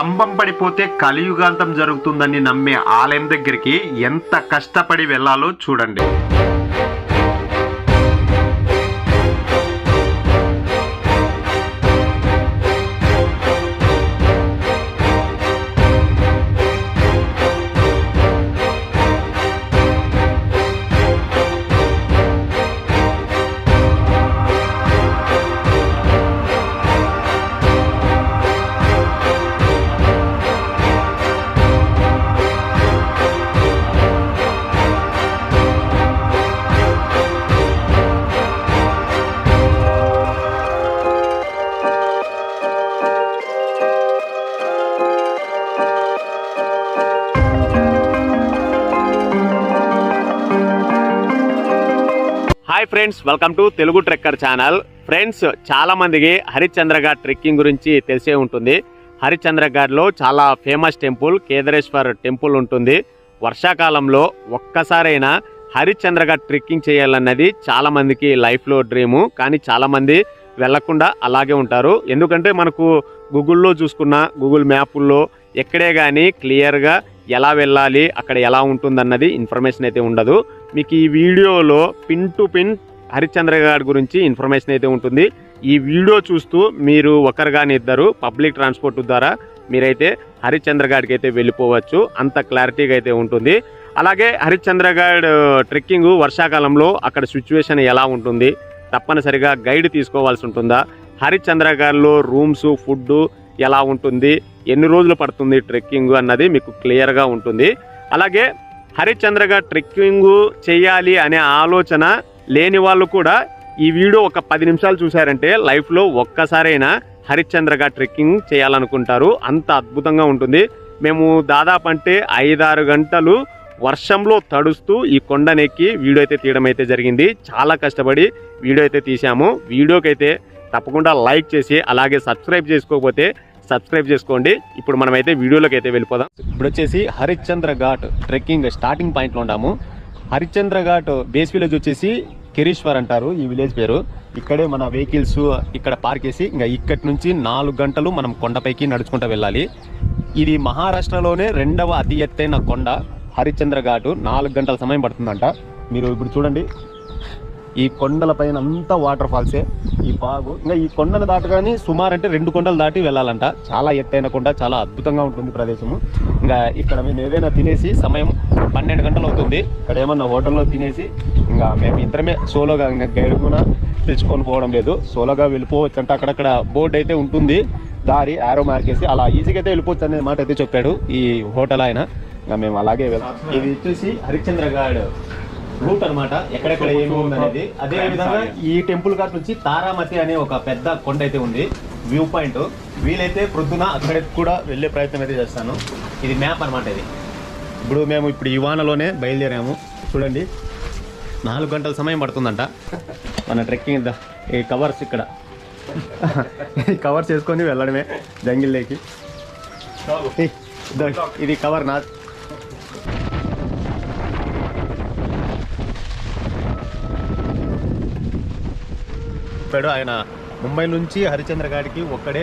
స్తంభం పడిపోతే కలియుగాంతం జరుగుతుందని నమ్మే ఆలయం దగ్గరికి ఎంత కష్టపడి వెళ్ళాలో చూడండి. Hi friends welcome to Telugu trekker channel friends చాలామందికి హరిశ్చంద్ర ఘాట్ ట్రెక్కింగ్ గురించి తెలిసే ఉంటుంది. హరిశ్చంద్ర ఘాట్లో చాలా ఫేమస్ టెంపుల్ కేదారేశ్వర్ టెంపుల్ ఉంటుంది. వర్షాకాలంలో ఒక్కసారైనా హరిశ్చంద్ర ఘాట్ ట్రెక్కింగ్ చేయాలన్నది చాలామందికి లైఫ్లో డ్రీము కానీ చాలామంది వెళ్ళకుండా అలాగే ఉంటారు. ఎందుకంటే మనకు గూగుల్లో చూసుకున్న గూగుల్ మ్యాపుల్లో ఎక్కడే కానీ క్లియర్గా ఎలా వెళ్ళాలి అక్కడ ఎలా ఉంటుందన్నది ఇన్ఫర్మేషన్ అయితే ఉండదు. మీకు ఈ వీడియోలో పిన్ టు పిన్ హరిశ్చంద్ర గారి గురించి ఇన్ఫర్మేషన్ అయితే ఉంటుంది. ఈ వీడియో చూస్తూ మీరు ఒకరు కానీ ఇద్దరు పబ్లిక్ ట్రాన్స్పోర్ట్ ద్వారా మీరైతే హరిశ్చంద్ర గారికి అయితే వెళ్ళిపోవచ్చు. అంత క్లారిటీగా అయితే ఉంటుంది. అలాగే హరిశ్చంద్ర గాడ్ ట్రెక్కింగ్ వర్షాకాలంలో అక్కడ సిచ్యువేషన్ ఎలా ఉంటుంది? తప్పనిసరిగా గైడ్ తీసుకోవాల్సి ఉంటుందా? హరిశ్చంద్ర గారిలో రూమ్స్ ఫుడ్ ఎలా ఉంటుంది ఎన్ని రోజులు పడుతుంది ట్రెక్కింగ్ అన్నది మీకు క్లియర్గా ఉంటుంది. అలాగే హరిశ్చంద్రగా ట్రెక్కింగ్ చేయాలి అనే ఆలోచన లేని వాళ్ళు కూడా ఈ వీడియో ఒక పది నిమిషాలు చూశారంటే లైఫ్లో ఒక్కసారైనా హరిశ్చంద్రగా ట్రెక్కింగ్ చేయాలనుకుంటారు. అంత అద్భుతంగా ఉంటుంది. మేము దాదాపు అంటే ఐదారు గంటలు వర్షంలో తడుస్తూ ఈ కొండనెక్కి వీడియో అయితే తీయడం అయితే జరిగింది. చాలా కష్టపడి వీడియో అయితే తీసాము వీడియోకి అయితే తప్పకుండా లైక్ చేసి అలాగే సబ్స్క్రైబ్ చేసుకోకపోతే సబ్స్క్రైబ్ చేసుకోండి. ఇప్పుడు మనమైతే వీడియోలోకి అయితే వెళ్ళిపోదాం. ఇప్పుడు వచ్చేసి హరిశ్చంద్ర ఘాట్ ట్రెక్కింగ్ స్టార్టింగ్ పాయింట్లో ఉన్నాము హరిశ్చంద్ర ఘాట్ బేస్ విలేజ్ వచ్చేసి కిరీశ్వర్ అంటారు ఈ విలేజ్ పేరు. ఇక్కడే మన వెహికల్స్ ఇక్కడ పార్క్ చేసి ఇంకా ఇక్కడి నుంచి నాలుగు గంటలు మనం కొండపైకి నడుచుకుంటూ వెళ్ళాలి. ఇది మహారాష్ట్రలోనే రెండవ అతి ఎత్తైన కొండ హరిశ్చంద్ర ఘాటు. నాలుగు గంటల సమయం పడుతుందంట. మీరు ఇప్పుడు చూడండి. ఈ కొండల పైన అంతా వాటర్ ఫాల్సే ఈ బాగు ఇంకా ఈ కొండను దాటగానే సుమారు అంటే రెండు కొండలు దాటి వెళ్ళాలంట. చాలా ఎత్తైన కొండ చాలా అద్భుతంగా ఉంటుంది ప్రదేశము. ఇంకా ఇక్కడ మేము ఏదైనా తినేసి సమయం పన్నెండు గంటలు అవుతుంది. ఇక్కడ ఏమన్నా హోటల్లో తినేసి ఇంకా మేము ఇద్దరమే సోలోగా ఇంకా గైడ్ కూడా తెచ్చుకొని పోవడం లేదు. సోలోగా వెళ్ళిపోవచ్చు అంటే అక్కడక్కడ బోర్డు అయితే ఉంటుంది. దారి ఆరో మార్కేసి అలా ఈజీగా అయితే వెళ్ళిపోవచ్చు అనే మాట అయితే చెప్పాడు ఈ హోటల్ ఆయన. ఇంకా మేము అలాగే వెళ్తాం ఇది వచ్చేసి హరిశ్చంద్ర గారు రూట్ అన్నమాట. ఎక్కడెక్కడ ఏమి ఉంది అనేది అదే విధంగా ఈ టెంపుల్ ఘాట్ నుంచి తారామతి అనే ఒక పెద్ద కొండ అయితే ఉంది. View point. వీలైతే ప్రొద్దున అక్కడికి కూడా వెళ్ళే ప్రయత్నం అయితే చేస్తాను. ఇది మ్యాప్ అన్నమాట ఇది. ఇప్పుడు మేము ఇప్పుడు ఈ వానలోనే బయలుదేరాము. చూడండి. నాలుగు గంటల సమయం పడుతుందంట. మన ట్రెక్కింగ్ ఈ కవర్స్ ఇక్కడ. కవర్స్ వేసుకొని వెళ్ళడమే జంగిల్లోకి ఇదో, ఇది కవర్ నా చెప్పాడు. ఆయన ముంబై నుంచి హరిచంద్ర గారికి ఒక్కడే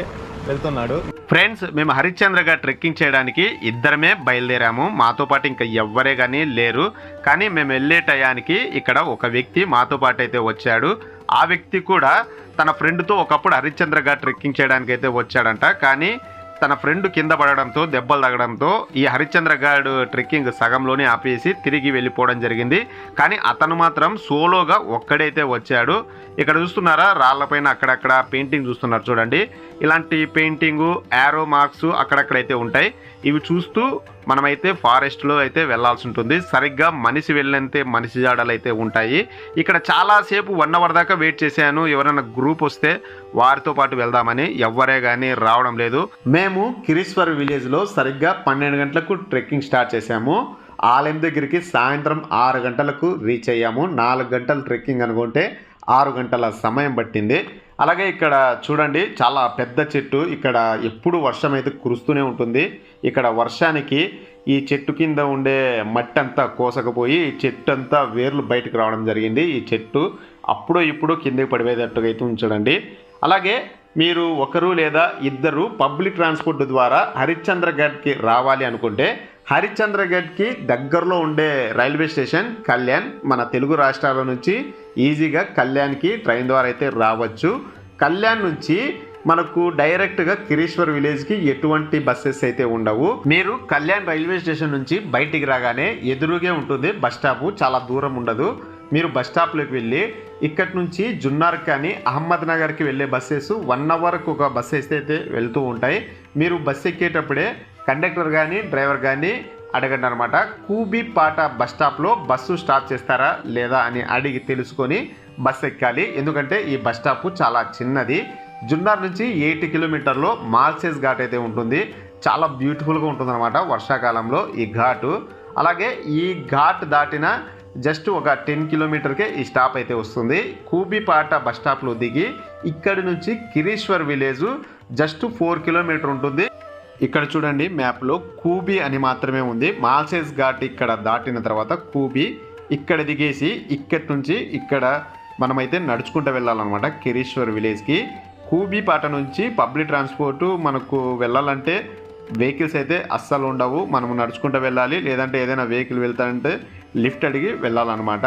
వెళ్తున్నాడు. ఫ్రెండ్స్ మేము హరిశ్చంద్ర గారు ట్రెక్కింగ్ చేయడానికి ఇద్దరమే బయలుదేరాము. మాతో పాటు ఇంకా ఎవ్వరే కానీ లేరు. కానీ మేము వెళ్ళే టయానికి ఇక్కడ ఒక వ్యక్తి మాతో పాటు అయితే వచ్చాడు. ఆ వ్యక్తి కూడా తన ఫ్రెండ్తో ఒకప్పుడు హరిశ్చంద్ర గారు ట్రెక్కింగ్ చేయడానికి అయితే వచ్చాడంట. కానీ తన ఫ్రెండ్ కింద పడడంతో దెబ్బలు తగడంతో ఈ హరిశ్చంద్ర గాడు ట్రెక్కింగ్ సగంలోనే ఆపేసి తిరిగి వెళ్ళిపోవడం జరిగింది. కానీ అతను మాత్రం సోలోగా ఒక్కడైతే వచ్చాడు. ఇక్కడ చూస్తున్నారా? రాళ్ళపైన అక్కడక్కడ పెయింటింగ్ చూస్తున్నారు చూడండి. ఇలాంటి పెయింటింగు యారో మార్క్స్ అక్కడక్కడైతే ఉంటాయి. ఇవి చూస్తూ మనమైతే ఫారెస్ట్లో అయితే వెళ్ళాల్సి ఉంటుంది. సరిగ్గా మనిషి వెళ్ళంతే మనిషి జాడలు అయితే ఉంటాయి. ఇక్కడ చాలాసేపు వన్ అవర్ దాకా వెయిట్ చేశాను. ఎవరైనా గ్రూప్ వస్తే వారితో పాటు వెళ్దామని ఎవ్వరే కానీ రావడం లేదు. మేము కిరీశ్వర్ విలేజ్లో సరిగ్గా పన్నెండు గంటలకు ట్రెక్కింగ్ స్టార్ట్ చేశాము. ఆలయం దగ్గరికి సాయంత్రం ఆరు గంటలకు రీచ్ అయ్యాము. నాలుగు గంటలు ట్రెక్కింగ్ అనుకుంటే ఆరు గంటల సమయం పట్టింది. అలాగే ఇక్కడ చూడండి చాలా పెద్ద చెట్టు. ఇక్కడ ఎప్పుడు వర్షం అయితే కురుస్తూనే ఉంటుంది. ఇక్కడ వర్షానికి ఈ చెట్టు కింద ఉండే మట్టి అంతా కోసకపోయి చెట్టు అంతా వేర్లు బయటకు రావడం జరిగింది. ఈ చెట్టు అప్పుడు ఇప్పుడు కిందకి పడిపోయేటట్టుగా అయితే ఉంచడండి. అలాగే మీరు ఒకరు లేదా ఇద్దరు పబ్లిక్ ట్రాన్స్పోర్ట్ ద్వారా హరిశ్చంద్రగఢ్కి రావాలి అనుకుంటే హరిశ్చంద్రగఢ్కి దగ్గరలో ఉండే రైల్వే స్టేషన్ కళ్యాణ్ మన తెలుగు రాష్ట్రాల నుంచి ఈజీగా కళ్యాణ్కి ట్రైన్ ద్వారా అయితే రావచ్చు. కళ్యాణ్ నుంచి మనకు డైరెక్ట్గా కిరీశ్వర్ విలేజ్కి ఎటువంటి బస్సెస్ అయితే ఉండవు. మీరు కళ్యాణ్ రైల్వే స్టేషన్ నుంచి బయటికి రాగానే ఎదురుగే ఉంటుంది బస్ స్టాప్ చాలా దూరం ఉండదు. మీరు బస్ స్టాప్లోకి వెళ్ళి ఇక్కడి నుంచి జున్నార్ కానీ అహ్మద్ నగర్కి వెళ్ళే బస్సెస్ వన్ అవర్కి ఒక బస్సెస్ అయితే వెళ్తూ ఉంటాయి. మీరు బస్ ఎక్కేటప్పుడే కండక్టర్ కానీ డ్రైవర్ కానీ అడగండి అనమాట కూబిపాట బస్ స్టాప్లో బస్సు స్టాప్ చేస్తారా లేదా అని అడిగి తెలుసుకొని బస్సు ఎక్కాలి. ఎందుకంటే ఈ బస్ స్టాప్ చాలా చిన్నది. జున్నార్ నుంచి ఎయిటీ కిలోమీటర్లో మాల్సేస్ ఘాట్ అయితే ఉంటుంది. చాలా బ్యూటిఫుల్గా ఉంటుంది అనమాట వర్షాకాలంలో ఈ ఘాటు. అలాగే ఈ ఘాట్ దాటిన జస్ట్ ఒక టెన్ కిలోమీటర్కే ఈ స్టాప్ అయితే వస్తుంది. కూబిపాట బస్ స్టాప్లో దిగి ఇక్కడి నుంచి Kireshwar village just four kilometre ఉంటుంది. ఇక్కడ చూడండి మ్యాప్లో కూబి అని మాత్రమే ఉంది. మాల్సేస్ ఘాట్ ఇక్కడ దాటిన తర్వాత కూబి ఇక్కడ దిగేసి ఇక్కడి నుంచి ఇక్కడ మనమైతే నడుచుకుంటూ వెళ్ళాలన్నమాట కిరీశ్వర్ విలేజ్కి. కూబిపాట నుంచి పబ్లిక్ ట్రాన్స్పోర్టు మనకు వెళ్ళాలంటే వెహికల్స్ అయితే అస్సలు ఉండవు. మనము నడుచుకుంటూ వెళ్ళాలి. లేదంటే ఏదైనా వెహికల్ వెళ్తానంటే లిఫ్ట్ అడిగి వెళ్ళాలన్నమాట.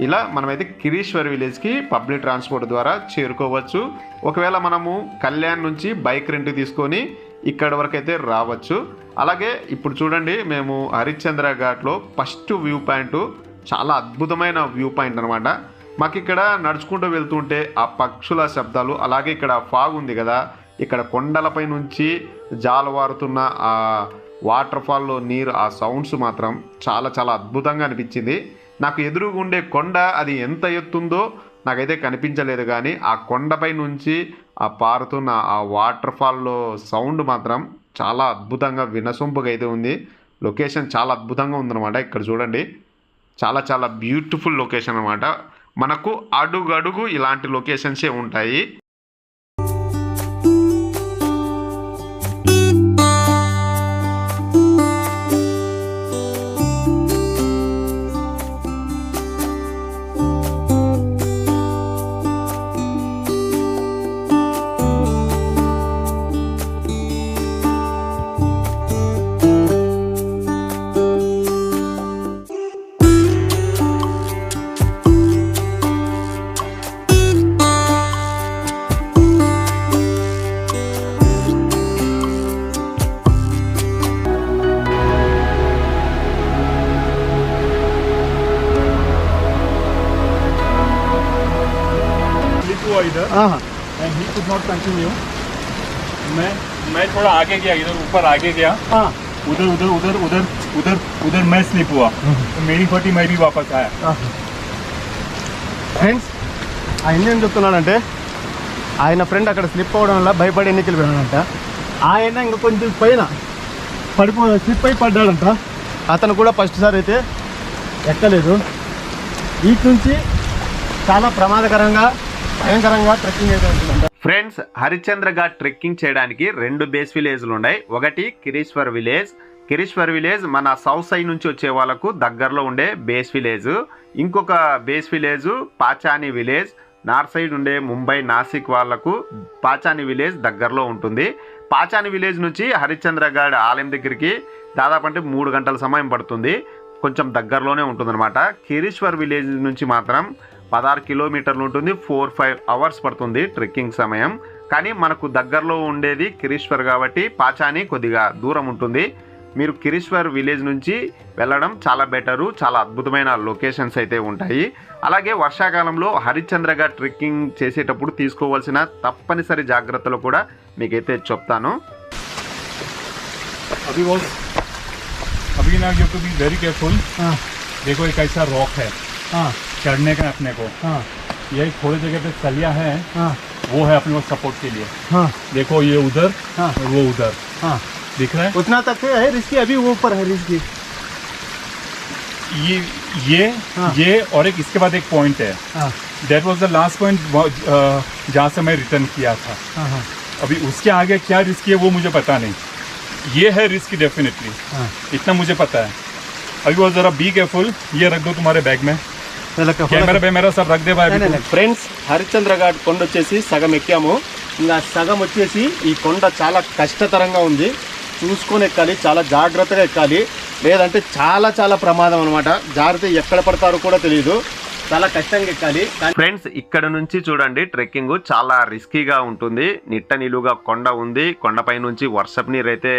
ఇలా మనమైతే కిరీశ్వర్ విలేజ్కి పబ్లిక్ ట్రాన్స్పోర్ట్ ద్వారా చేరుకోవచ్చు. ఒకవేళ మనము కళ్యాణ్ నుంచి బైక్ రెంట్ తీసుకొని ఇక్కడ వరకు అయితే రావచ్చు. అలాగే ఇప్పుడు చూడండి మేము హరిశ్చంద్ర ఘాట్లో ఫస్ట్ వ్యూ పాయింట్ చాలా అద్భుతమైన వ్యూ పాయింట్ అనమాట మాకు ఇక్కడ నడుచుకుంటూ వెళ్తుంటే ఆ పక్షుల శబ్దాలు అలాగే ఇక్కడ ఫాగ్ ఉంది కదా ఇక్కడ కొండలపై నుంచి జాలవారుతున్న ఆ వాటర్ ఫాల్లో నీరు ఆ సౌండ్స్ మాత్రం చాలా చాలా అద్భుతంగా అనిపించింది. నాకు ఎదురుగా ఉండే కొండ అది ఎంత ఎత్తుందో నాకైతే కనిపించలేదు కానీ ఆ కొండపై నుంచి ఆ పారుతున్న ఆ వాటర్ ఫాల్లో సౌండ్ మాత్రం చాలా అద్భుతంగా వినసొంపుగా అయితే ఉంది. లొకేషన్ చాలా అద్భుతంగా ఉందన్నమాట ఇక్కడ చూడండి. చాలా చాలా బ్యూటిఫుల్ లొకేషన్ అనమాట మనకు అడుగడుగు ఇలాంటి లొకేషన్సే ఉంటాయి. and he could not continue मैं मैं थोड़ा आगे गया इधर ऊपर आगे गया हाँ उधर उधर उधर उधर उधर उधर मैं स्लिप हुआ तो मेरी फटी मैं भी वापस आया ఫ్రెండ్స్ ఆయన ఏం చెప్తున్నాడంటే ఆయన ఫ్రెండ్ అక్కడ స్లిప్ అవ్వడం వల్ల భయపడి ఎన్నికలు వెళ్ళాడంట ఆయన ఇంకా కొంచెం పైన పడిపో స్లిప్ అయి పడ్డాడంట అతను కూడా ఫస్ట్ సారి అయితే ఎక్కలేదు వీటి నుంచి చాలా ప్రమాదకరంగా భయంకరంగా ట్రెక్కింగ్ అయితే ఉంటుందంట ఫ్రెండ్స్ హరిశ్చంద్ర ఘాట్ ట్రెక్కింగ్ చేయడానికి రెండు బేస్ విలేజ్లు ఉన్నాయి. ఒకటి కిరీశ్వర్ విలేజ్ కిరీశ్వర్ విలేజ్ మన సౌత్ సైడ్ నుంచి వచ్చే వాళ్ళకు దగ్గరలో ఉండే బేస్ విలేజ్ ఇంకొక base village Pachnai village north side ఉండే ముంబై నాసిక్ వాళ్ళకు పాచాని విలేజ్ దగ్గరలో ఉంటుంది. పాచాని విలేజ్ నుంచి హరిశ్చంద్రగఢ్ ఆలయం దగ్గరికి దాదాపు అంటే మూడు గంటల సమయం పడుతుంది. కొంచెం దగ్గరలోనే ఉంటుందన్నమాట. కిరీశ్వర్ విలేజ్ నుంచి మాత్రం పదహారు కిలోమీటర్లు ఉంటుంది ఫోర్ ఫైవ్ అవర్స్ పడుతుంది ట్రెక్కింగ్ సమయం కానీ మనకు దగ్గరలో ఉండేది కిరీశ్వర్ కాబట్టి పాచాని కొద్దిగా దూరం ఉంటుంది మీరు కిరీశ్వర్ విలేజ్ నుంచి వెళ్ళడం చాలా బెటరు చాలా అద్భుతమైన లొకేషన్స్ అయితే ఉంటాయి అలాగే వర్షాకాలంలో హరిశ్చంద్రగా ట్రెక్కింగ్ చేసేటప్పుడు తీసుకోవాల్సిన తప్పనిసరి జాగ్రత్తలు కూడా మీకైతే చెప్తాను अभी वो अभी ना you to be very careful हाँ देखो एक ऐसा रॉक है हाँ चढ़ने का अपने को। हाँ। ये थोड़ी जगह पे सलिया है हाँ। वो है अपने को सपोर्ट के लिए। हाँ। देखो ये उधर हाँ। और वो उधर। हाँ। दिख रहा है? उतना तक है रिस्की? अभी वो ऊपर है रिस्की। ये ये हाँ। ये और एक इसके बाद एक पॉइंट है। हाँ। That was the last point जहाँ से मैं रिटर्न किया था। हाँ हाँ। अभी उसके आगे क्या रिस्क है वो मुझे पता नहीं। ये है रिस्क डेफिनेटली हाँ। इतना मुझे पता है। अभी वो जरा बी केयरफुल ये रख दो तुम्हारे बैग में। ఫ్రెండ్స్ హరిశ్చంద్ర ఘాట్ కొండ వచ్చేసి సగం ఎక్కాము. ఇంకా సగం వచ్చేసి ఈ కొండ చాలా కష్టతరంగా ఉంది. చూసుకొని ఎక్కాలి చాలా జాగ్రత్తగా ఎక్కాలి. లేదంటే చాలా చాలా ప్రమాదం అనమాట జాగ్రత్త ఎక్కడ పడతారో కూడా తెలియదు చాలా కష్టంగా ఎక్కాలి. ఫ్రెండ్స్ ఇక్కడ నుంచి చూడండి ట్రెక్కింగ్ చాలా రిస్కీగా ఉంటుంది. నిట్ట నిలువుగా కొండ ఉంది. కొండపై నుంచి వర్షపు నీరు అయితే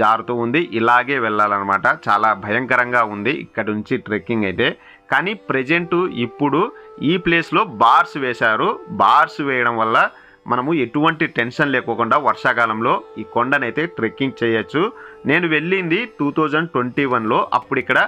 జారుతూ ఉంది. ఇలాగే వెళ్ళాలన్నమాట. చాలా భయంకరంగా ఉంది. ఇక్కడ నుంచి ట్రెక్కింగ్ అయితే. కానీ ప్రజెంట్ ఇప్పుడు ఈ ప్లేస్లో బార్స్ వేశారు. బార్స్ వేయడం వల్ల మనము ఎటువంటి టెన్షన్ లేకోకుండా వర్షాకాలంలో ఈ కొండనైతే ట్రెక్కింగ్ చేయొచ్చు. నేను వెళ్ళింది టూ థౌజండ్ ట్వంటీ వన్లో. అప్పుడు ఇక్కడ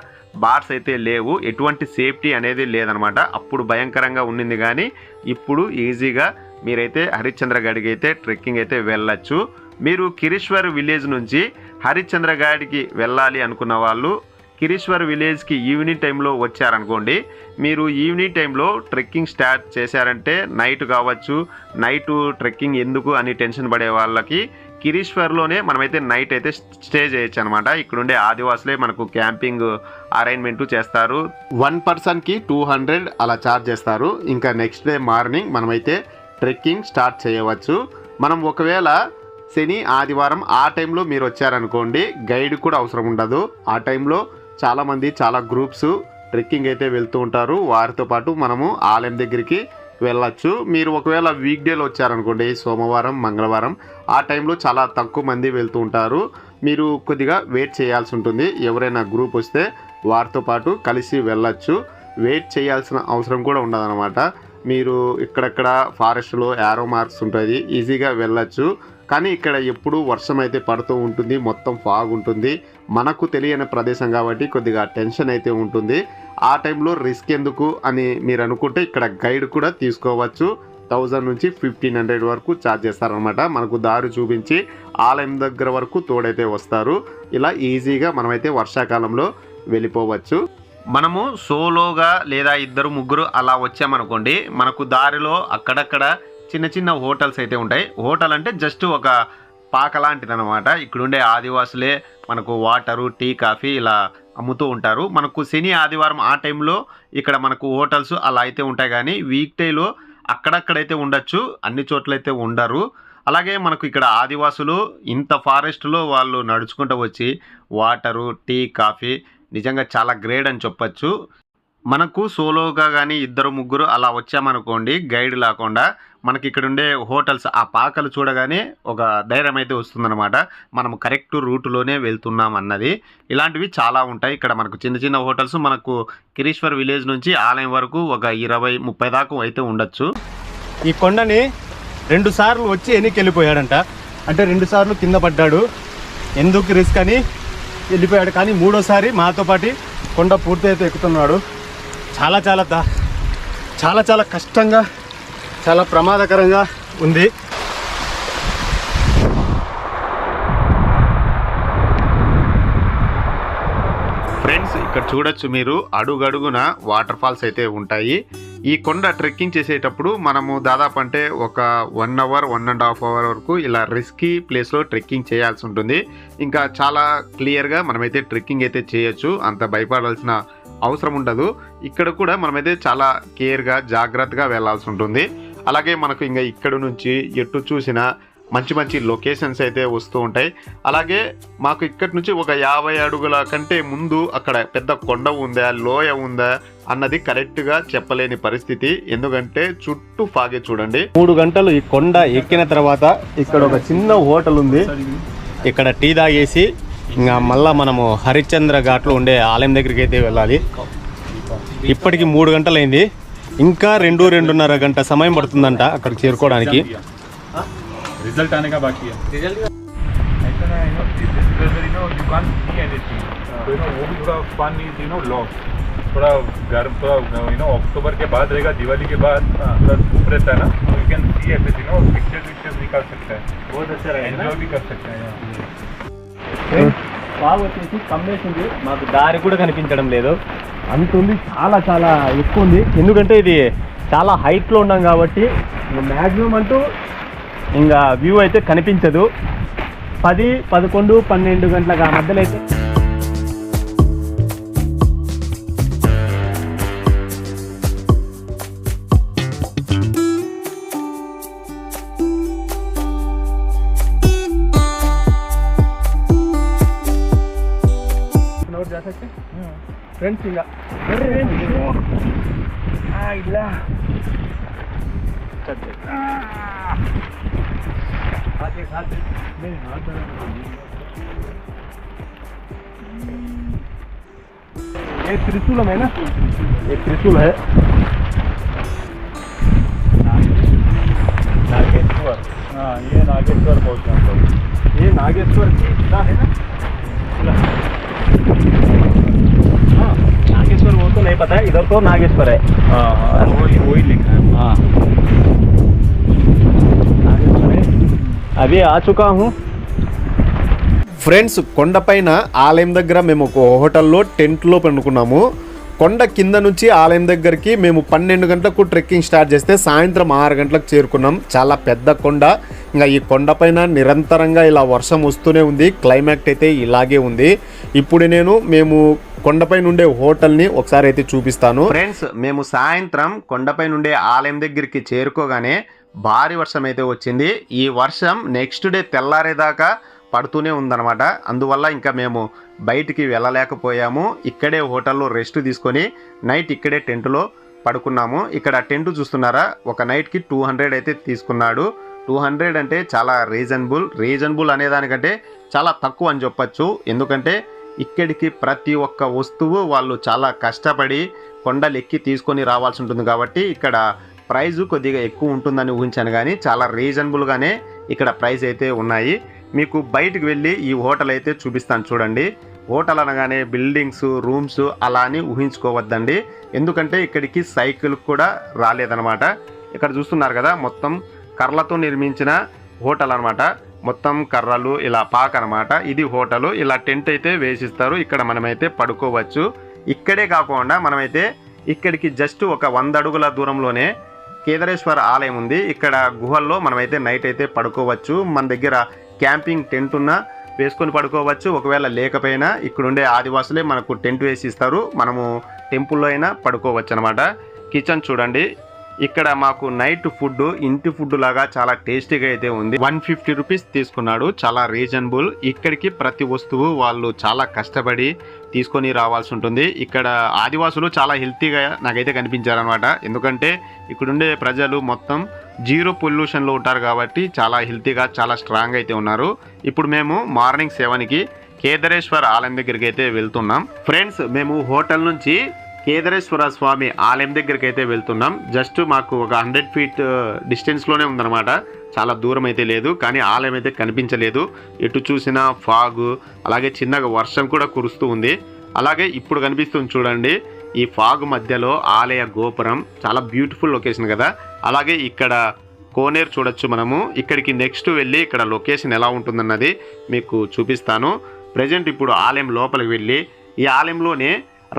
బార్స్ అయితే లేవు. ఎటువంటి సేఫ్టీ అనేది లేదనమాట. అప్పుడు భయంకరంగా ఉండింది కానీ ఇప్పుడు ఈజీగా మీరైతే హరిశ్చంద్రగడికి అయితే ట్రెక్కింగ్ అయితే వెళ్ళచ్చు. మీరు కిరీశ్వర్ విలేజ్ నుంచి హరిశ్చంద్రగడికి వెళ్ళాలి అనుకున్న వాళ్ళు కిరీశ్వర్ విలేజ్కి ఈవినింగ్ టైంలో వచ్చారనుకోండి మీరు ఈవినింగ్ టైంలో ట్రెక్కింగ్ స్టార్ట్ చేశారంటే నైట్ కావచ్చు నైట్ ట్రెక్కింగ్ ఎందుకు అని టెన్షన్ పడే వాళ్ళకి కిరీశ్వర్లోనే మనమైతే నైట్ అయితే స్టే చేయొచ్చు అనమాట ఇక్కడుండే ఆదివాసులే మనకు క్యాంపింగ్ అరేంజ్మెంట్ చేస్తారు. వన్ పర్సన్కి టూ హండ్రెడ్ అలా ఛార్జ్ చేస్తారు. ఇంకా నెక్స్ట్ డే మార్నింగ్ మనమైతే ట్రెక్కింగ్ స్టార్ట్ చేయవచ్చు. మనం ఒకవేళ శని ఆదివారం ఆ టైంలో మీరు వచ్చారనుకోండి గైడ్ కూడా అవసరం ఉండదు. ఆ టైంలో చాలామంది చాలా గ్రూప్స్ ట్రెక్కింగ్ అయితే వెళ్తూ ఉంటారు. వారితో పాటు మనము ఆలయం దగ్గరికి వెళ్ళచ్చు. మీరు ఒకవేళ వీక్ డేలో వచ్చారనుకోండి సోమవారం మంగళవారం ఆ టైంలో చాలా తక్కువ మంది వెళ్తూ ఉంటారు. మీరు కొద్దిగా వెయిట్ చేయాల్సి ఉంటుంది. ఎవరైనా గ్రూప్ వస్తే వారితో పాటు కలిసి వెళ్ళచ్చు. వెయిట్ చేయాల్సిన అవసరం కూడా ఉండదన్నమాట. మీరు ఇక్కడక్కడ ఫారెస్ట్లో యారో మార్క్స్ ఉంటుంది ఈజీగా వెళ్ళచ్చు. కానీ ఇక్కడ ఎప్పుడు వర్షం అయితే పడుతూ ఉంటుంది మొత్తం ఫాగ్ ఉంటుంది. మనకు తెలియని ప్రదేశం కాబట్టి కొద్దిగా టెన్షన్ అయితే ఉంటుంది. ఆ టైంలో రిస్క్ ఎందుకు అని మీరు అనుకుంటే ఇక్కడ గైడ్ కూడా తీసుకోవచ్చు. థౌజండ్ నుంచి ఫిఫ్టీన్ హండ్రెడ్ వరకు ఛార్జ్ చేస్తారనమాట మనకు దారి చూపించి ఆలయం దగ్గర వరకు తోడైతే వస్తారు. ఇలా ఈజీగా మనమైతే వర్షాకాలంలో వెళ్ళిపోవచ్చు. మనము సోలోగా లేదా ఇద్దరు ముగ్గురు అలా వచ్చామనుకోండి మనకు దారిలో అక్కడక్కడ చిన్న చిన్న హోటల్స్ అయితే ఉంటాయి. హోటల్ అంటే జస్ట్ ఒక పాక లాంటిదనమాట ఇక్కడుండే ఆదివాసులే మనకు వాటరు టీ కాఫీ ఇలా అమ్ముతూ ఉంటారు. మనకు శని ఆదివారం ఆ టైంలో ఇక్కడ మనకు హోటల్స్ అలా అయితే ఉంటాయి కానీ వీక్ డేలో అక్కడక్కడైతే ఉండొచ్చు. అన్ని చోట్లయితే ఉండరు. అలాగే మనకు ఇక్కడ ఆదివాసులు ఇంత ఫారెస్ట్లో వాళ్ళు నడుచుకుంటూ వచ్చి వాటరు టీ కాఫీ నిజంగా చాలా గ్రేట్ అని చెప్పొచ్చు. మనకు సోలోగా కానీ ఇద్దరు ముగ్గురు అలా వచ్చామనుకోండి గైడ్ లేకుండా మనకి ఇక్కడ ఉండే హోటల్స్ ఆ పాకలు చూడగానే ఒక ధైర్యం అయితే వస్తుందన్నమాట. మనం కరెక్ట్ రూట్లోనే వెళ్తున్నాం అన్నది. ఇలాంటివి చాలా ఉంటాయి. ఇక్కడ మనకు చిన్న చిన్న హోటల్స్ మనకు కిరీశ్వర్ విలేజ్ నుంచి ఆలయం వరకు ఒక ఇరవై ముప్పై దాకా అయితే ఉండొచ్చు. ఈ కొండని రెండు సార్లు వచ్చి ఎన్నికి వెళ్ళిపోయాడంట అంటే రెండు సార్లు కింద పడ్డాడు. ఎందుకు రిస్క్ అని వెళ్ళిపోయాడు. కానీ మూడోసారి మాతో పాటు కొండ పూర్తి అయితే ఎక్కుతున్నాడు. చాలా చాలా దా- చాలా చాలా కష్టంగా చాలా ప్రమాదకరంగా ఉంది. ఫ్రెండ్స్ ఇక్కడ చూడొచ్చు మీరు అడుగడుగున వాటర్ ఫాల్స్ అయితే ఉంటాయి. ఈ కొండ ట్రెక్కింగ్ చేసేటప్పుడు మనము దాదాపు అంటే ఒక one hour one and half hour వరకు ఇలా రిస్కీ ప్లేస్లో ట్రెక్కింగ్ చేయాల్సి ఉంటుంది. ఇంకా చాలా క్లియర్గా మనమైతే ట్రెక్కింగ్ అయితే చేయొచ్చు. అంత భయపడాల్సిన అవసరం ఉండదు. ఇక్కడ కూడా మనమైతే చాలా కేర్గా జాగ్రత్తగా వెళ్ళాల్సి ఉంటుంది. అలాగే మనకు ఇంకా ఇక్కడ నుంచి ఎటు చూసినా మంచి మంచి లొకేషన్స్ అయితే వస్తూ ఉంటాయి. అలాగే మాకు ఇక్కడి నుంచి ఒక యాభై అడుగుల కంటే ముందు అక్కడ పెద్ద కొండ ఉందా లోయ ఉందా అన్నది కరెక్ట్గా చెప్పలేని పరిస్థితి. ఎందుకంటే చుట్టూ ఫాగే చూడండి. మూడు గంటలు ఈ కొండ ఎక్కిన తర్వాత ఇక్కడ ఒక చిన్న హోటల్ ఉంది. ఇక్కడ టీ తాగేసి ఇంకా మళ్ళా మనము హరిశ్చంద్ర ఘాట్లో ఉండే ఆలయం దగ్గరికి అయితే వెళ్ళాలి ఇప్పటికి మూడు గంటలైంది ఇంకా రెండు రెండున్నర గంట సమయం పడుతుందంట అక్కడికి చేరుకోవడానికి रिजल्ट आने का बाकी है ऐसा ना you know this this weather you know you can't see anything so you know वो भी थोड़ा fun is you know lost थोड़ा गर्म थोड़ा यू नो अक्टूबर के बाद रहेगा दिवाली के बाद थोड़ा धूप रहता है ना तो you can see everything no picture picture निकाल सकते हैं एंजॉय भी कर सकते हैं यहाँ। బాగా వచ్చేసి కమ్మేసింది. మాకు దారి కూడా కనిపించడం లేదు. అంత ఉంది చాలా చాలా ఎక్కువ ఉంది. ఎందుకంటే ఇది చాలా హైట్లో ఉన్నాం కాబట్టి మ్యాక్సిమం అంటూ ఇంకా వ్యూ అయితే కనిపించదు. పది పదకొండు పన్నెండు గంటలకు ఆ మధ్యలో అయితే फ्रेंड्स ಇಲ್ಲ. ಇಲ್ಲ. ये त्रिशूलम है ना ये त्रिशूल है नागेश्वर हाँ ये नागेश्वर पहुँचना ये नागेश्वर की है ना नागेश्वर वो तो नहीं पता है इधर तो नागेश्वर है हाँ हाँ वही वही लिखा है हाँ नागेश्वर है अभी आ चुका हूँ ఫ్రెండ్స్ కొండపైన ఆలయం దగ్గర మేము ఒక హోటల్లో టెంట్లో పండుకున్నాము కొండ కింద నుంచి ఆలయం దగ్గరికి మేము పన్నెండు గంటలకు ట్రెక్కింగ్ స్టార్ట్ చేస్తే సాయంత్రం ఆరు గంటలకు చేరుకున్నాం. చాలా పెద్ద కొండ. ఇంకా ఈ కొండపైన నిరంతరంగా ఇలా వర్షం వస్తూనే ఉంది. క్లైమాక్ట్ అయితే ఇలాగే ఉంది. ఇప్పుడు నేను మేము కొండపై నుండే హోటల్ని ఒకసారి అయితే చూపిస్తాను. ఫ్రెండ్స్ మేము సాయంత్రం కొండపై నుండే ఆలయం దగ్గరికి చేరుకోగానే భారీ వర్షం అయితే వచ్చింది. ఈ వర్షం నెక్స్ట్ డే తెల్లారేదాకా పడుతూనే ఉందన్నమాట. అందువల్ల ఇంకా మేము బయటికి వెళ్ళలేకపోయాము. ఇక్కడే హోటల్లో రెస్ట్ తీసుకొని నైట్ ఇక్కడే టెంట్లో పడుకున్నాము. ఇక్కడ టెంట్ చూస్తున్నారా? ఒక నైట్కి టూ హండ్రెడ్ అయితే తీసుకున్నాడు. టూ హండ్రెడ్ అంటే చాలా రీజనబుల్. రీజనబుల్ అనే దానికంటే చాలా తక్కువ అని చెప్పచ్చు. ఎందుకంటే ఇక్కడికి ప్రతి ఒక్క వస్తువు వాళ్ళు చాలా కష్టపడి కొండలు ఎక్కి తీసుకొని రావాల్సి ఉంటుంది కాబట్టి ఇక్కడ ప్రైజ్ కొద్దిగా ఎక్కువ ఉంటుందని ఊహించాను. కానీ చాలా రీజనబుల్గానే ఇక్కడ ప్రైస్ అయితే ఉన్నాయి. మీకు బయటకు వెళ్ళి ఈ హోటల్ అయితే చూపిస్తాను చూడండి. హోటల్ అనగానే బిల్డింగ్స్ రూమ్స్ అలా అని ఊహించుకోవద్దండి. ఎందుకంటే ఇక్కడికి సైకిల్ కూడా రాలేదనమాట ఇక్కడ చూస్తున్నారు కదా మొత్తం కర్రలతో నిర్మించిన హోటల్ అన్నమాట. మొత్తం కర్రలు ఇలా పాక అనమాట ఇది హోటల్. ఇలా టెంట్ అయితే వేసిస్తారు. ఇక్కడ మనమైతే పడుకోవచ్చు. ఇక్కడే కాకుండా మనమైతే ఇక్కడికి జస్ట్ ఒక వంద అడుగుల దూరంలోనే కేదారేశ్వర ఆలయం ఉంది. ఇక్కడ గుహల్లో మనమైతే నైట్ అయితే పడుకోవచ్చు. మన దగ్గర క్యాంపింగ్ టెంట్ ఉన్నా వేసుకొని పడుకోవచ్చు. ఒకవేళ లేకపోయినా ఇక్కడుండే ఆదివాసులే మనకు టెంట్ వేసి ఇస్తారు. మనము టెంపుల్లో అయినా పడుకోవచ్చు అనమాట కిచెన్ చూడండి. ఇక్కడ మాకు నైట్ ఫుడ్ ఇంటి ఫుడ్ లాగా చాలా టేస్టీగా అయితే ఉంది. వన్ ఫిఫ్టీ రూపీస్ తీసుకున్నాడు. చాలా రీజనబుల్. ఇక్కడికి ప్రతి వస్తువు వాళ్ళు చాలా కష్టపడి తీసుకొని రావాల్సి ఉంటుంది. ఇక్కడ ఆదివాసులు చాలా హెల్తీగా నాకైతే కనిపించారనమాట ఎందుకంటే ఇక్కడుండే ప్రజలు మొత్తం జీరో పొల్యూషన్లో ఉంటారు కాబట్టి చాలా హెల్తీగా చాలా స్ట్రాంగ్ అయితే ఉన్నారు. ఇప్పుడు మేము మార్నింగ్ సెవెన్కి కేదారేశ్వర ఆలయం దగ్గరికి అయితే వెళ్తున్నాం. ఫ్రెండ్స్ మేము హోటల్ నుంచి కేదారేశ్వర స్వామి ఆలయం దగ్గరికి అయితే వెళ్తున్నాం. జస్ట్ మాకు ఒక హండ్రెడ్ ఫీట్ డిస్టెన్స్లోనే ఉందన్నమాట. చాలా దూరం అయితే లేదు కానీ ఆలయం అయితే కనిపించలేదు. ఎటు చూసినా ఫాగ్ అలాగే చిన్నగా వర్షం కూడా కురుస్తూ ఉంది. అలాగే ఇప్పుడు కనిపిస్తుంది చూడండి ఈ ఫాగ్ మధ్యలో ఆలయ గోపురం చాలా బ్యూటిఫుల్ లొకేషన్ కదా. అలాగే ఇక్కడ కోనేరు చూడొచ్చు మనము. ఇక్కడికి నెక్స్ట్ వెళ్ళి ఇక్కడ లొకేషన్ ఎలా ఉంటుందన్నది మీకు చూపిస్తాను. ప్రజెంట్ ఇప్పుడు ఆలయం లోపలికి వెళ్ళి ఈ ఆలయంలోనే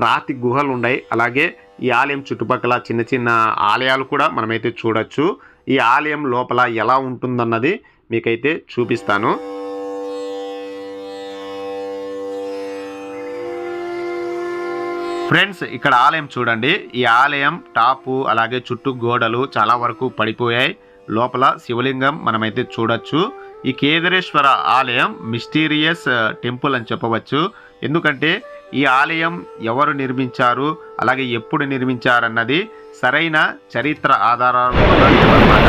రాతి గుహలు ఉన్నాయి అలాగే ఈ ఆలయం చుట్టుపక్కల చిన్న చిన్న ఆలయాలు కూడా మనమైతే చూడొచ్చు. ఈ ఆలయం లోపల ఎలా ఉంటుందన్నది మీకైతే చూపిస్తాను. ఫ్రెండ్స్ ఇక్కడ ఆలయం చూడండి. ఈ ఆలయం టాపు అలాగే చుట్టూ గోడలు చాలా వరకు పడిపోయాయి. లోపల శివలింగం మనమైతే చూడొచ్చు. ఈ కేదారేశ్వర ఆలయం మిస్టీరియస్ టెంపుల్ అని చెప్పవచ్చు. ఎందుకంటే ఈ ఆలయం ఎవరు నిర్మించారు అలాగే ఎప్పుడు నిర్మించారన్నది సరైన చరిత్ర ఆధారాలు అన్నమాట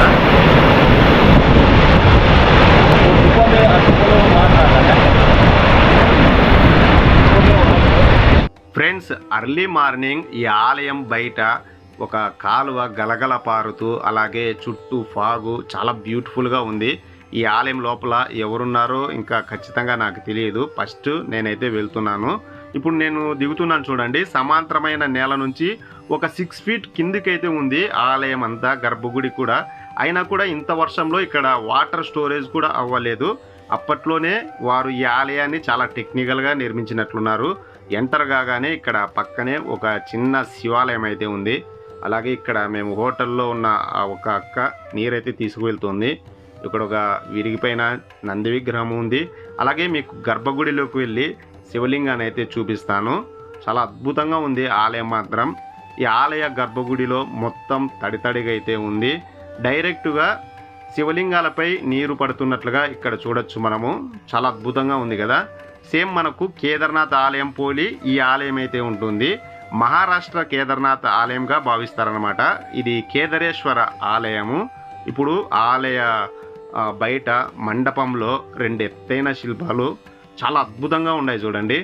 ఫ్రెండ్స్ అర్లీ మార్నింగ్ ఈ ఆలయం బయట ఒక కాలువ గలగల పారుతూ అలాగే చుట్టూ ఫాగు చాలా బ్యూటిఫుల్గా ఉంది. ఈ ఆలయం లోపల ఎవరున్నారో ఇంకా ఖచ్చితంగా నాకు తెలియదు. ఫస్ట్ నేనైతే వెళ్తున్నాను. ఇప్పుడు నేను దిగుతున్నాను చూడండి. సమాంతరమైన నేల నుంచి ఒక సిక్స్ ఫీట్ కిందికైతే ఉంది ఆలయం అంతా గర్భగుడి కూడా. అయినా కూడా ఇంత వర్షంలో ఇక్కడ వాటర్ స్టోరేజ్ కూడా అవ్వలేదు. అప్పట్లోనే వారు ఈ ఆలయాన్ని చాలా టెక్నికల్గా నిర్మించినట్లున్నారు. ఎంటర్ కాగానే ఇక్కడ పక్కనే ఒక చిన్న శివాలయం అయితే ఉంది. అలాగే ఇక్కడ మేము హోటల్లో ఉన్న ఒక అక్క నీరైతే తీసుకువెళ్తుంది. ఇక్కడ ఒక విరిగిపోయిన నంది విగ్రహం ఉంది. అలాగే మీకు గర్భగుడిలోకి వెళ్ళి శివలింగాన్ని అయితే చూపిస్తాను. చాలా అద్భుతంగా ఉంది ఆలయం మాత్రం. ఈ ఆలయ గర్భగుడిలో మొత్తం తడితడిగా అయితే ఉంది. డైరెక్టుగా శివలింగాలపై నీరు పడుతున్నట్లుగా ఇక్కడ చూడొచ్చు మనము. చాలా అద్భుతంగా ఉంది కదా. సేమ్ మనకు కేదార్నాథ్ ఆలయం పోలి ఈ ఆలయం అయితే ఉంటుంది. మహారాష్ట్ర కేదార్నాథ్ ఆలయంగా భావిస్తారనమాట ఇది కేదారేశ్వర ఆలయము. ఇప్పుడు ఆలయ బయట మండపంలో రెండు ఎత్తైన శిల్పాలు చాలా అద్భుతంగా ఉన్నాయి చూడండి.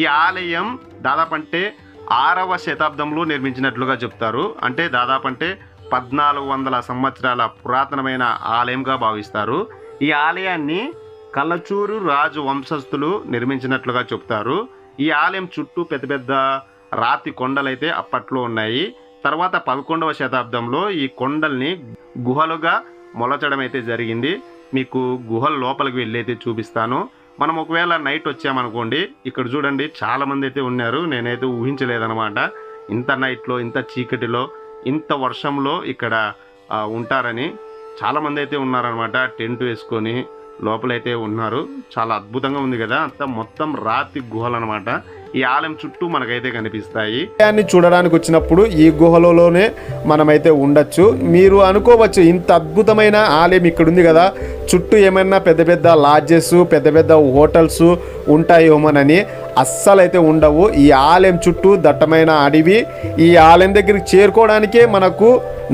ఈ ఆలయం దాదాపు అంటే ఆరవ శతాబ్దంలో నిర్మించినట్లుగా చెప్తారు. అంటే దాదాపు అంటే పద్నాలుగు వందల సంవత్సరాల పురాతనమైన ఆలయంగా భావిస్తారు. ఈ ఆలయాన్ని కలచూరు రాజు వంశస్థులు నిర్మించినట్లుగా చెప్తారు. ఈ ఆలయం చుట్టూ పెద్ద పెద్ద రాతి కొండలైతే అప్పట్లో ఉన్నాయి. తర్వాత పదకొండవ శతాబ్దంలో ఈ కొండల్ని గుహలుగా మొలచడం అయితే జరిగింది. మీకు గుహల లోపలికి వెళ్ళి అయితే చూపిస్తాను. మనం ఒకవేళ నైట్ వచ్చామనుకోండి ఇక్కడ చూడండి చాలా మంది అయితే ఉన్నారు నేనైతే ఊహించలేదన్నమాట. ఇంత నైట్లో ఇంత చీకటిలో ఇంత వర్షంలో ఇక్కడ ఉంటారని చాలామంది అయితే ఉన్నారనమాట టెంట్ వేసుకొని లోపలైతే ఉన్నారు. చాలా అద్భుతంగా ఉంది కదా? అంత మొత్తం రాతి గుహలు అనమాట ఈ ఆలయం చుట్టూ మనకైతే కనిపిస్తాయి. ఆలయాన్ని చూడడానికి వచ్చినప్పుడు ఈ గుహలలోనే మనమైతే ఉండొచ్చు. మీరు అనుకోవచ్చు ఇంత అద్భుతమైన ఆలయం ఇక్కడ ఉంది కదా. చుట్టూ ఏమైనా పెద్ద పెద్ద లాడ్జెస్ పెద్ద పెద్ద హోటల్స్ ఉంటాయేమోనని అస్సలైతే ఉండవు. ఈ ఆలయం చుట్టూ దట్టమైన అడవి ఈ ఆలయం దగ్గరికి చేరుకోవడానికే మనకు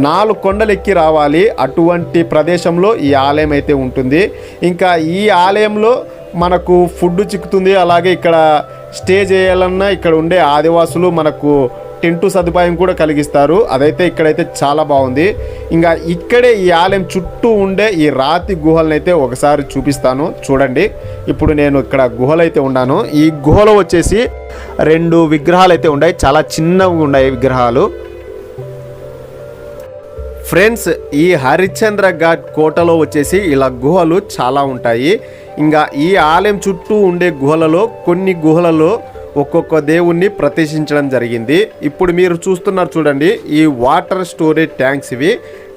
నాలుగు కొండలు ఎక్కి రావాలి. అటువంటి ప్రదేశంలో ఈ ఆలయం అయితే ఉంటుంది. ఇంకా ఈ ఆలయంలో మనకు ఫుడ్ చిక్కుతుంది. అలాగే ఇక్కడ స్టే చేయాలన్నా ఇక్కడ ఉండే ఆదివాసులు మనకు టెంటు సదుపాయం కూడా కలిగిస్తారు. అదైతే ఇక్కడైతే చాలా బాగుంది. ఇంకా ఇక్కడే ఈ ఆలయం చుట్టూ ఉండే ఈ రాతి గుహలనైతే అయితే ఒకసారి చూపిస్తాను. చూడండి. ఇప్పుడు నేను ఇక్కడ గుహలు అయితే ఉన్నాను. ఈ గుహలో వచ్చేసి రెండు విగ్రహాలు అయితే ఉన్నాయి. చాలా చిన్నవి ఉన్నాయి విగ్రహాలు. ఫ్రెండ్స్ ఈ హరిశ్చంద్ర ఘాట్ కోటలో వచ్చేసి ఇలా గుహలు చాలా ఉంటాయి. ఇంకా ఈ ఆలయం చుట్టూ ఉండే గుహలలో కొన్ని గుహలలో ఒక్కొక్క దేవుణ్ణి ప్రతిష్ఠించడం జరిగింది. ఇప్పుడు మీరు చూస్తున్నారు చూడండి ఈ వాటర్ స్టోరేజ్ ట్యాంక్స్ ఇవి.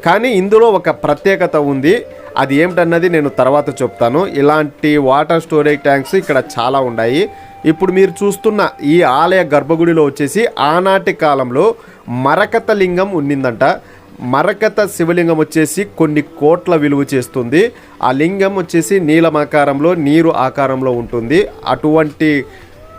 కానీ ఇందులో ఒక ప్రత్యేకత ఉంది. అది ఏమిటన్నది నేను తర్వాత చెప్తాను. ఇలాంటి వాటర్ స్టోరేజ్ ట్యాంక్స్ ఇక్కడ చాలా ఉన్నాయి. ఇప్పుడు మీరు చూస్తున్న ఈ ఆలయ గర్భగుడిలో వచ్చేసి ఆనాటి కాలంలో మరకత లింగం ఉన్నిందంట మరకత శివలింగం వచ్చేసి కొన్ని కోట్ల విలువ చేస్తుంది. ఆ లింగం వచ్చేసి నీలం ఆకారంలో నీరు ఆకారంలో ఉంటుంది. అటువంటి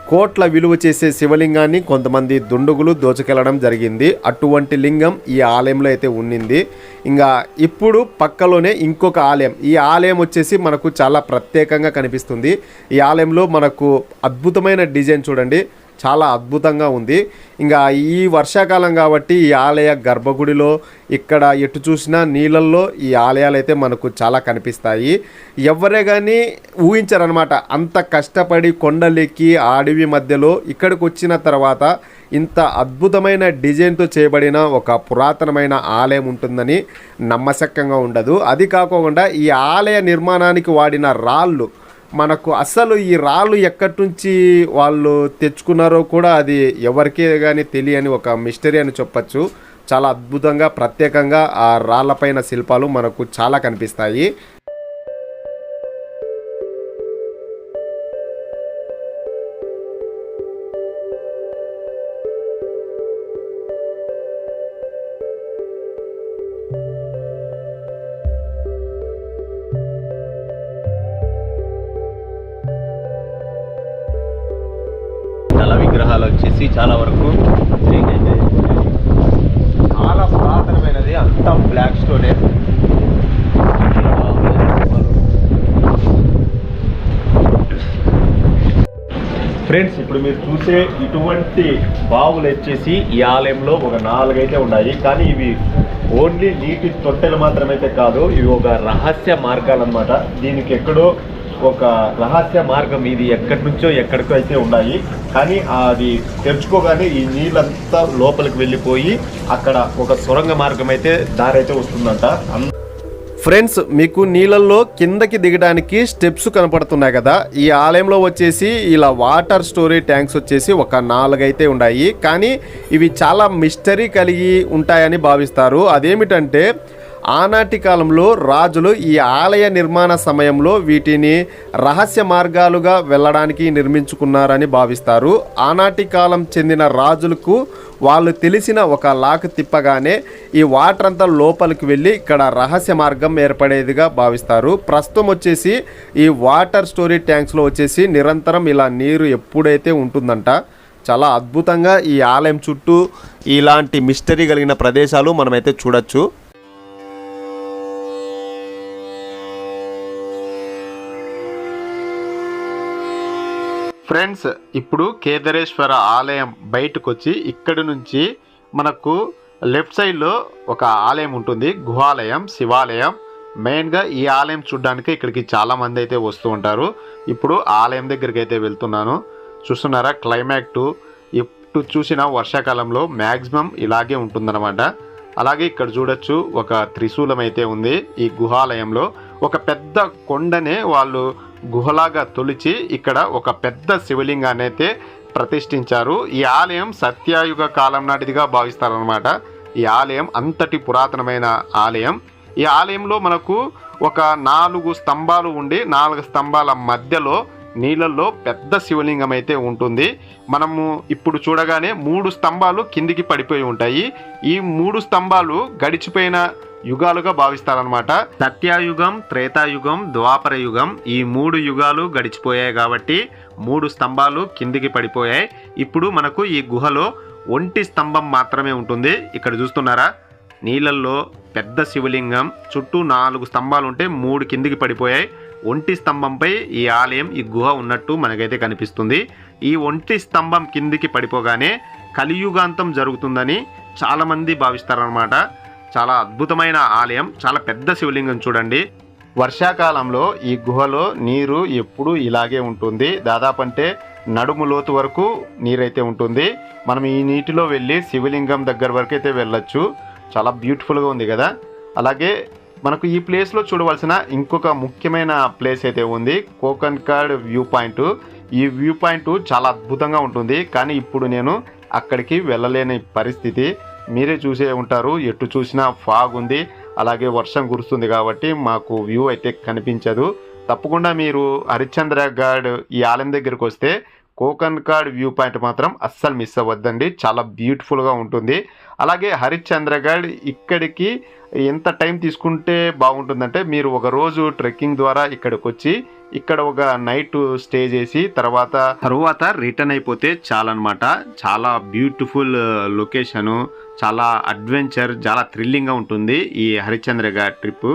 కోట్ల విలువ చేసే శివలింగాన్ని కొంతమంది దుండుగులు దోచుకెళ్ళడం జరిగింది. అటువంటి లింగం ఈ ఆలయంలో అయితే ఉండింది ఇంకా ఇప్పుడు పక్కలోనే ఇంకొక ఆలయం. ఈ ఆలయం వచ్చేసి మనకు చాలా ప్రత్యేకంగా కనిపిస్తుంది. ఈ ఆలయంలో మనకు అద్భుతమైన డిజైన్ చూడండి. చాలా అద్భుతంగా ఉంది. ఇంకా ఈ వర్షాకాలం కాబట్టి ఈ ఆలయ గర్భగుడిలో ఇక్కడ ఎటు చూసినా నీళ్ళల్లో ఈ ఆలయాలు అయితే మనకు చాలా కనిపిస్తాయి. ఎవరే కానీ ఊహించరనమాట అంత కష్టపడి కొండలెక్కి అడవి మధ్యలో ఇక్కడికి వచ్చిన తర్వాత ఇంత అద్భుతమైన డిజైన్తో చేయబడిన ఒక పురాతనమైన ఆలయం ఉంటుందని నమ్మశక్యంగా ఉండదు. అది కాకుండా ఈ ఆలయ నిర్మాణానికి వాడిన రాళ్ళు మనకు అసలు ఈ రాళ్ళు ఎక్కడి నుంచి వాళ్ళు తెచ్చుకున్నారో కూడా అది ఎవరికే కానీ తెలియని ఒక మిస్టరీ అని చెప్పచ్చు. చాలా అద్భుతంగా ప్రత్యేకంగా ఆ రాళ్ళపైన శిల్పాలు మనకు చాలా కనిపిస్తాయి. చాలా వరకు అయితే చాలా పురాతనమైనది అంతా బ్లాక్ స్టోనే. ఫ్రెండ్స్ ఇప్పుడు మీరు చూసే ఇటువంటి బావులు వచ్చేసి ఈ ఆలయంలో ఒక నాలుగైతే ఉన్నాయి. కానీ ఇవి ఓన్లీ నీటి తొట్టెలు మాత్రమైతే కాదు ఇవి ఒక రహస్య మార్గాలు అనమాట దీనికి ఎక్కడో ఒక రహస్య మార్గం ఇది ఎక్కడి నుంచో ఎక్కడికో అయితే ఉన్నాయి. కానీ అది తెరుచుకోగానే ఈ నీళ్ళంతా లోపలికి వెళ్ళిపోయి అక్కడ ఒక సొరంగ మార్గం అయితే దారి అయితే వస్తుందంట. ఫ్రెండ్స్ మీకు నీళ్ళల్లో కిందకి దిగడానికి స్టెప్స్ కనపడుతున్నాయి కదా. ఈ ఆలయంలో వచ్చేసి ఇలా వాటర్ స్టోరేజ్ ట్యాంక్స్ వచ్చేసి ఒక నాలుగైతే ఉన్నాయి. కానీ ఇవి చాలా మిస్టరీ కలిగి ఉంటాయని భావిస్తారు. అదేమిటంటే ఆనాటి కాలంలో రాజులు ఈ ఆలయ నిర్మాణ సమయంలో వీటిని రహస్య మార్గాలుగా వెళ్ళడానికి నిర్మించుకున్నారని భావిస్తారు. ఆనాటి కాలం చెందిన రాజులకు వాళ్ళు తెలిసిన ఒక లాక్ తిప్పగానే ఈ వాటర్ అంతా లోపలికి వెళ్ళి ఇక్కడ రహస్య మార్గం ఏర్పడేదిగా భావిస్తారు. ప్రస్తుతం వచ్చేసి ఈ వాటర్ స్టోరీ ట్యాంక్స్లో వచ్చేసి నిరంతరం ఇలా నీరు ఎప్పుడైతే ఉంటుందంట చాలా అద్భుతంగా ఈ ఆలయం చుట్టూ ఇలాంటి మిస్టరీ కలిగిన ప్రదేశాలు మనమైతే చూడొచ్చు. ఫ్రెండ్స్ ఇప్పుడు కేదారేశ్వర ఆలయం బయటకు వచ్చి ఇక్కడి నుంచి మనకు లెఫ్ట్ సైడ్లో ఒక ఆలయం ఉంటుంది గుహాలయం శివాలయం. మెయిన్గా ఈ ఆలయం చూడడానికి ఇక్కడికి చాలామంది అయితే వస్తూ ఉంటారు. ఇప్పుడు ఆలయం దగ్గరికి అయితే వెళ్తున్నాను. చూస్తున్నారా క్లైమాక్ట్ ఇప్పుడు చూసిన వర్షాకాలంలో మ్యాక్సిమం ఇలాగే ఉంటుందన్నమాట. అలాగే ఇక్కడ చూడొచ్చు ఒక త్రిశూలం అయితే ఉంది. ఈ గుహాలయంలో ఒక పెద్ద కొండనే వాళ్ళు గుహలాగా తొలిచి ఇక్కడ ఒక పెద్ద శివలింగాన్ని అయితే ప్రతిష్ఠించారు. ఈ ఆలయం సత్యాయుగ కాలం నాటిదిగా భావిస్తారనమాట ఈ ఆలయం అంతటి పురాతనమైన ఆలయం. ఈ ఆలయంలో మనకు ఒక నాలుగు స్తంభాలు ఉండి నాలుగు స్తంభాల మధ్యలో నీళ్ళల్లో పెద్ద శివలింగం అయితే ఉంటుంది. మనము ఇప్పుడు చూడగానే మూడు స్తంభాలు కిందికి పడిపోయి ఉంటాయి. ఈ మూడు స్తంభాలు గడిచిపోయిన యుగాలుగా భావిస్తారనమాట సత్యాయుగం త్రేతాయుగం ద్వాపర యుగం ఈ మూడు యుగాలు గడిచిపోయాయి కాబట్టి మూడు స్తంభాలు కిందికి పడిపోయాయి. ఇప్పుడు మనకు ఈ గుహలో ఒంటి స్తంభం మాత్రమే ఉంటుంది. ఇక్కడ చూస్తున్నారా? నీళ్ళల్లో పెద్ద శివలింగం చుట్టూ నాలుగు స్తంభాలు ఉంటే మూడు కిందికి పడిపోయాయి. ఒంటి స్తంభంపై ఈ ఆలయం ఈ గుహ ఉన్నట్టు మనకైతే కనిపిస్తుంది. ఈ ఒంటి స్తంభం కిందికి పడిపోగానే కలియుగాంతం జరుగుతుందని చాలామంది భావిస్తారనమాట చాలా అద్భుతమైన ఆలయం చాలా పెద్ద శివలింగం చూడండి. వర్షాకాలంలో ఈ గుహలో నీరు ఎప్పుడూ ఇలాగే ఉంటుంది. దాదాపు అంటే నడుము లోతు వరకు నీరైతే ఉంటుంది. మనం ఈ నీటిలో వెళ్ళి శివలింగం దగ్గర వరకు అయితే వెళ్ళొచ్చు. చాలా బ్యూటిఫుల్గా ఉంది కదా. అలాగే మనకు ఈ ప్లేస్లో చూడవలసిన ఇంకొక ముఖ్యమైన ప్లేస్ అయితే ఉంది. Konkan Kada view point. ఈ వ్యూ పాయింట్ చాలా అద్భుతంగా ఉంటుంది. కానీ ఇప్పుడు నేను అక్కడికి వెళ్ళలేని పరిస్థితి. మీరే చూసే ఉంటారు. ఎటు చూసినా ఫాగ్ ఉంది. అలాగే వర్షం కురుస్తుంది కాబట్టి మాకు వ్యూ అయితే కనిపించదు. తప్పకుండా మీరు హరిశ్చంద్ర ఘాట్ ఈ ఆలయం దగ్గరికి వస్తే కోకన్ కార్డ్ వ్యూ పాయింట్ మాత్రం అస్సలు మిస్ అవ్వద్దండి. చాలా బ్యూటిఫుల్గా ఉంటుంది. అలాగే హరిశ్చంద్రగఢ్ ఇక్కడికి ఎంత టైం తీసుకుంటే బాగుంటుందంటే మీరు ఒక రోజు ట్రెక్కింగ్ ద్వారా ఇక్కడికి వచ్చి ఇక్కడ ఒక నైట్ స్టే చేసి తర్వాత తర్వాత రిటర్న్ అయిపోతే చాలన్నమాట. చాలా బ్యూటిఫుల్ లొకేషను చాలా అడ్వెంచర్ చాలా థ్రిల్లింగ్గా ఉంటుంది ఈ హరిశ్చంద్ర గారి ట్రిప్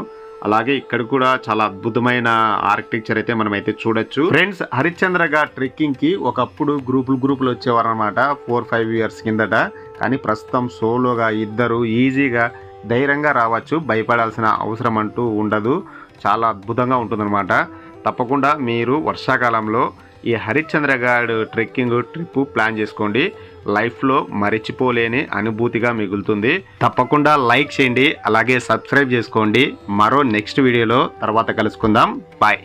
అలాగే ఇక్కడ కూడా చాలా అద్భుతమైన ఆర్కిటెక్చర్ అయితే మనం అయితే చూడొచ్చు. ఫ్రెండ్స్ హరిశ్చంద్ర గారి ట్రెక్కింగ్కి ఒకప్పుడు గ్రూపులు గ్రూపులు వచ్చేవారు అనమాట ఫోర్ ఫైవ్ ఇయర్స్ కిందట. కానీ ప్రస్తుతం సోలోగా ఇద్దరు ఈజీగా ధైర్యంగా రావచ్చు. భయపడాల్సిన అవసరం అంటూ ఉండదు. చాలా అద్భుతంగా ఉంటుందన్నమాట. తప్పకుండా మీరు వర్షాకాలంలో ఈ హరిశ్చంద్ర గారు ట్రెక్కింగ్ ట్రిప్ ప్లాన్ చేసుకోండి. లైఫ్లో మరిచిపోలేని అనుభూతిగా మిగులుతుంది. తప్పకుండా లైక్ చేయండి అలాగే సబ్స్క్రైబ్ చేసుకోండి. మరో నెక్స్ట్ వీడియోలో తర్వాత కలుసుకుందాం. బాయ్.